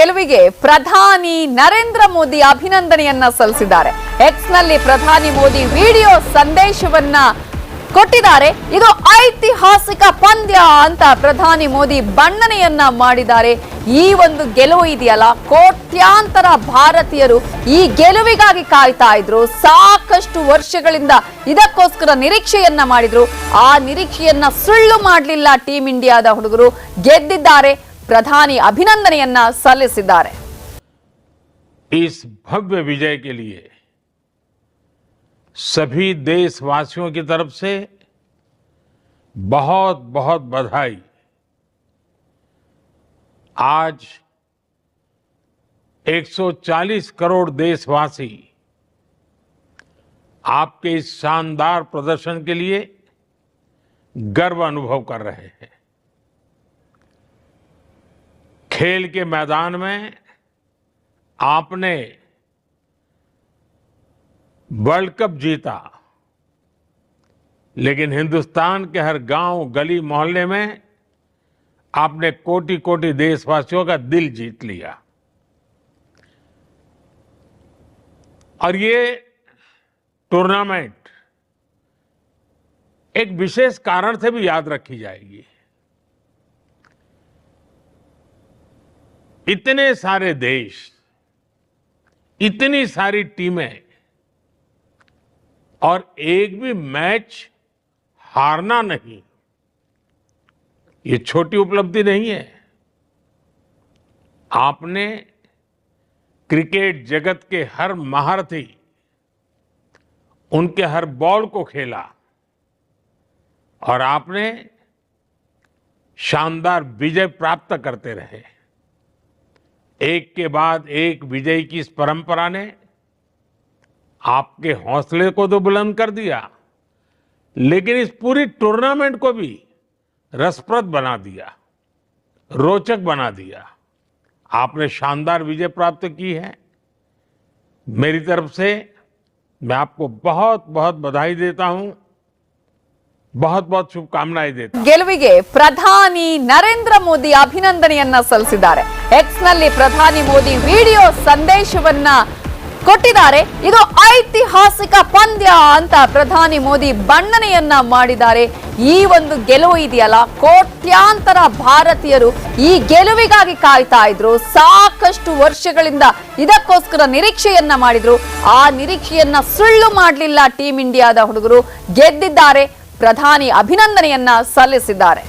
ಗೆಲುವಿಗೆ ಪ್ರಧಾನಿ ನರೇಂದ್ರ ಮೋದಿ ಅಭಿನಂದನೆಯನ್ನ ಸಲ್ಲಿಸಿದ್ದಾರೆ. ಎಕ್ಸ್ನಲ್ಲಿ ಪ್ರಧಾನಿ ಮೋದಿ ವಿಡಿಯೋ ಸಂದೇಶವನ್ನ ಕೊಟ್ಟಿದ್ದಾರೆ. ಇದು ಐತಿಹಾಸಿಕ ಪಂದ್ಯ ಅಂತ ಪ್ರಧಾನಿ ಮೋದಿ ಬಣ್ಣನೆಯನ್ನ ಮಾಡಿದ್ದಾರೆ. ಈ ಒಂದು ಗೆಲುವು ಇದೆಯಲ್ಲ? ಕೋಟ್ಯಾಂತರ ಭಾರತೀಯರು ಈ ಗೆಲುವಿಗಾಗಿ ಕಾಯ್ತಾ ಇದ್ರು. ಸಾಕಷ್ಟು ವರ್ಷಗಳಿಂದ ಇದಕ್ಕೋಸ್ಕರ ನಿರೀಕ್ಷೆಯನ್ನ ಮಾಡಿದ್ರು. ಆ ನಿರೀಕ್ಷೆಯನ್ನ ಸುಳ್ಳು ಮಾಡಲಿಲ್ಲ ಟೀಂ ಇಂಡಿಯಾದ ಹುಡುಗರು. ಗೆದ್ದಿದ್ದಾರೆ. ಪ್ರಧಾನಿ ಅಭಿನಂದನೆಯನ್ನ ಸಲ್ಲಿಸಿದ್ದಾರೆ इस भव्य विजय के लिए सभी देशवासियों की तरफ से बहुत बहुत बधाई आज 140 करोड़ देशवासी आपके इस शानदार प्रदर्शन के लिए गर्व अनुभव कर रहे हैं खेल के मैदान में आपने वर्ल्ड कप जीता, लेकिन हिंदुस्तान के हर गाँव गली मोहल्ले में आपने कोटि कोटि देशवासियों का दिल जीत लिया। और ये टूर्नामेंट एक विशेष कारण से भी याद रखी जाएगी। इतने सारे देश, इतनी सारी टीमें, और एक भी मैच हारना नहीं। ये छोटी उपलब्धि नहीं है। आपने क्रिकेट जगत के हर महारथी, उनके हर बॉल को खेला, और आपने शानदार विजय प्राप्त करते रहे। एक के बाद एक विजय की इस परंपरा ने आपके हौसले को तो बुलंद कर दिया, लेकिन इस पूरी टूर्नामेंट को भी रसप्रद बना दिया, रोचक बना दिया। आपने शानदार विजय प्राप्त की है। मेरी तरफ़ से मैं आपको बहुत बहुत बधाई देता हूँ। बहुत बहुत शुभकामनाएं देता हूं ಗೆಲುವಿಗೆ ಪ್ರಧಾನಿ ನರೇಂದ್ರ ಮೋದಿ ಅಭಿನಂದನೆಯನ್ನ ಸಲ್ಲಿಸಿದ್ದಾರೆ ಎಕ್ಸ್ ನಲ್ಲಿ ಪ್ರಧಾನಿ ಮೋದಿ ವಿಡಿಯೋ ಸಂದೇಶವನ್ನ ಕೊಟ್ಟಿದ್ದಾರೆ ಇದು ಐತಿಹಾಸಿಕ ಪಂದ್ಯ ಅಂತ ಪ್ರಧಾನಿ ಮೋದಿ ಬಣ್ಣನೆಯನ್ನ ಮಾಡಿದ್ದಾರೆ ಈ ಒಂದು ಗೆಲುವು ಇದೆಯಲ್ಲ ಕೋಟ್ಯಾಂತರ ಭಾರತೀಯರು ಈ ಗೆಲುವಿಗಾಗಿ ಕಾಯ್ತಾ ಇದ್ರು ಸಾಕಷ್ಟು ವರ್ಷಗಳಿಂದ ಇದಕ್ಕೋಸ್ಕರ ನಿರೀಕ್ಷೆಯನ್ನ ಮಾಡಿದ್ರು ಆ ನಿರೀಕ್ಷೆಯನ್ನ ಸುಳ್ಳು ಮಾಡಲಿಲ್ಲ ಟೀಂ ಇಂಡಿಯಾದ ಹುಡುಗರು ಗೆದ್ದಿದ್ದಾರೆ ಪ್ರಧಾನಿ ಅಭಿನಂದನೆಯನ್ನ ಸಲ್ಲಿಸಿದ್ದಾರೆ.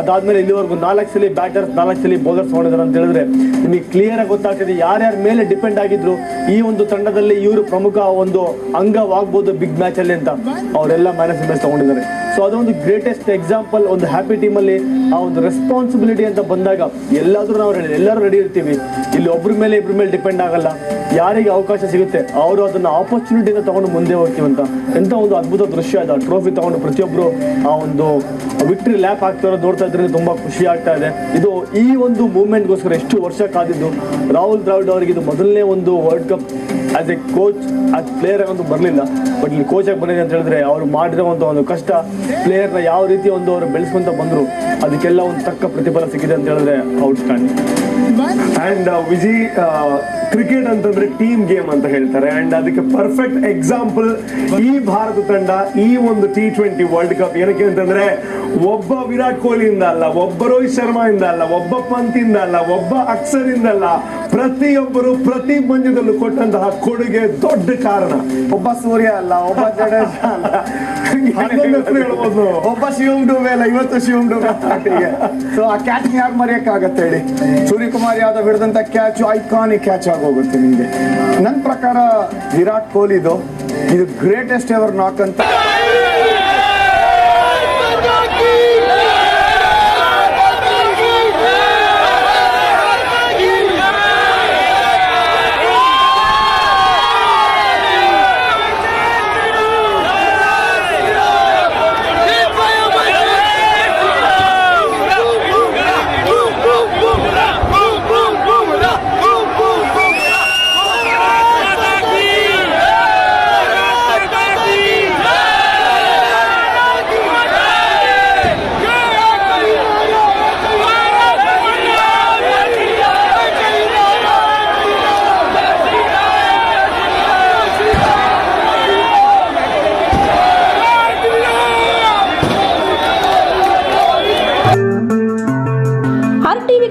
ಅದಾದ್ಮೇಲೆ ಇಲ್ಲಿವರೆಗೂ ನಾಲ್ಕು ಸಲ ಬ್ಯಾಟರ್ಸ್, ನಾಲ್ಕು ಸಲ ಬೌಲರ್ಸ್ ಮಾಡಿದಾರೆ ಅಂತ ಹೇಳಿದ್ರೆ ನಿಮಗೆ ಕ್ಲಿಯರ್ ಆಗಿ ಗೊತ್ತಾಗ್ತದೆ ಯಾರ್ಯಾರ ಮೇಲೆ ಡಿಪೆಂಡ್ ಆಗಿದ್ರು ಈ ಒಂದು ತಂಡದಲ್ಲಿ ಇವರು ಪ್ರಮುಖ ಒಂದು ಅಂಗವಾಗ್ಬೋದು ಬಿಗ್ ಮ್ಯಾಚ್ ಅಲ್ಲಿ ಅಂತ. ಅವರೆಲ್ಲ ಮ್ಯಾನೇಜ್ಮೆಂಟ್ ತಗೊಂಡಿದ್ದಾರೆ. ಸೊ ಅದೊಂದು ಗ್ರೇಟೆಸ್ಟ್ ಎಕ್ಸಾಂಪಲ್ ಒಂದು ಹ್ಯಾಪಿ ಟೀಮ್ ಅಲ್ಲಿ ಆ ಒಂದು ರೆಸ್ಪಾನ್ಸಿಬಿಲಿಟಿ ಅಂತ ಬಂದಾಗ ಎಲ್ಲಾದರೂ ನಾವು ಎಲ್ಲರೂ ರೆಡಿ ಇರ್ತೀವಿ. ಇಲ್ಲಿ ಒಬ್ಬರ ಮೇಲೆ ಇಬ್ಬರ ಮೇಲೆ ಡಿಪೆಂಡ್ ಆಗಲ್ಲ. ಯಾರಿಗೆ ಅವಕಾಶ ಸಿಗುತ್ತೆ, ಅವರು ಅದನ್ನ ಆಪರ್ಚುನಿಟಿನ ತಗೊಂಡು ಮುಂದೆ ಹೋಗ್ತೀವಿ ಅಂತ. ಎಂಥ ಒಂದು ಅದ್ಭುತ ದೃಶ್ಯ ಅದು ಟ್ರೋಫಿ ತಗೊಂಡು ಪ್ರತಿಯೊಬ್ರು ಆ ಒಂದು ವಿಕ್ಟ್ರಿ ಲ್ಯಾಪ್ ಆಗ್ತಾರೋ ನೋಡ್ತಾ ಇದ್ರೆ ತುಂಬಾ ಖುಷಿ ಆಗ್ತಾ ಇದೆ. ಇದು ಈ ಒಂದು ಮೂವ್ಮೆಂಟ್ಗೋಸ್ಕರ ಎಷ್ಟು ವರ್ಷ ಕಾದಿದ್ದು. ರಾಹುಲ್ ದ್ರಾವಿಡ್ ಅವರಿಗೆ ಇದು ಮೊದಲನೇ ಒಂದು world cup as a coach as player ಆಗಂತೂ ಬರಲಿಲ್ಲ. ಬಟ್ ಇಲ್ಲಿ ಕೋಚಾಗಿ ಬಂದಿದೆ ಅಂತ ಹೇಳಿದ್ರೆ ಅವ್ರು ಮಾಡಿರುವಂತ ಒಂದು ಕಷ್ಟ. ಪ್ಲೇಯರ್ನ ಯಾವ ರೀತಿ ಒಂದು ಅವರು ಬೆಳೆಸ್ಕೊಂತ ಬಂದ್ರು ಅದಕ್ಕೆಲ್ಲ ಒಂದು ತಕ್ಕ ಪ್ರತಿಫಲ ಸಿಕ್ಕಿದೆ ಅಂತ ಹೇಳಿದ್ರೆ ಔಟ್ಸ್ಟ್ಯಾಂಡಿಂಗ್ ಅಂಡ್ ವಿಜಿ ಕ್ರಿಕೆಟ್ ಅಂತಂದ್ರೆ ಟೀಮ್ ಗೇಮ್ ಅಂತ ಹೇಳ್ತಾರೆ. ಅಂಡ್ ಅದಕ್ಕೆ ಪರ್ಫೆಕ್ಟ್ ಎಕ್ಸಾಂಪಲ್ ಈ ಭಾರತ ತಂಡ ಈ ಒಂದು ಟಿ ಟ್ವೆಂಟಿ ವರ್ಲ್ಡ್ ಕಪ್ ಏನಕ್ಕೆ ಅಂತಂದ್ರೆ ಒಬ್ಬ ವಿರಾಟ್ ಕೊಹ್ಲಿಯಿಂದ ಅಲ್ಲ ಒಬ್ಬ ರೋಹಿತ್ ಶರ್ಮಾ ಇಂದ ಅಲ್ಲ ಒಬ್ಬ ಪಂತ್ ಇಂದ ಅಲ್ಲ ಒಬ್ಬ ಅಕ್ಷರ್ ಇಂದ ಅಲ್ಲ ಪ್ರತಿಯೊಬ್ಬರು ಪ್ರತಿ ಪಂದ್ಯದಲ್ಲೂ ಕೊಟ್ಟಂತಹ ಕೊಡುಗೆ ದೊಡ್ಡ ಕಾರಣ. ಒಬ್ಬ ಸೂರ್ಯ ಅಲ್ಲ ಒಬ್ಬ ಜಡೇಜ ಅಲ್ಲ. ಹೇಳ್ಬೋದು. ಒಬ್ಬ ಶಿವಂ ಡೂಬೆ ಅಲ್ಲ ಇವತ್ತು ಶಿವಂ ಡೂಬೆ ಸೊ ಆ ಕ್ಯಾಚ್ ಯಾಕೆ ಮರೆಯಕ್ಕಾಗತ್ತೆ ಹೇಳಿ? ಸೂರ್ಯಕುಮಾರ್ ಯಾದವ್ ಹಿಡಿದಂತ ಕ್ಯಾಚ್ ಐಕಾನಿಕ್ ಕ್ಯಾಚ್ ಆಗೋಗುತ್ತೆ ನಿಮಗೆ. ನನ್ನ ಪ್ರಕಾರ ವಿರಾಟ್ ಕೊಹ್ಲಿದು ಇದು ಗ್ರೇಟೆಸ್ಟ್ ಎವರ್ ನಾಕ್ ಅಂತ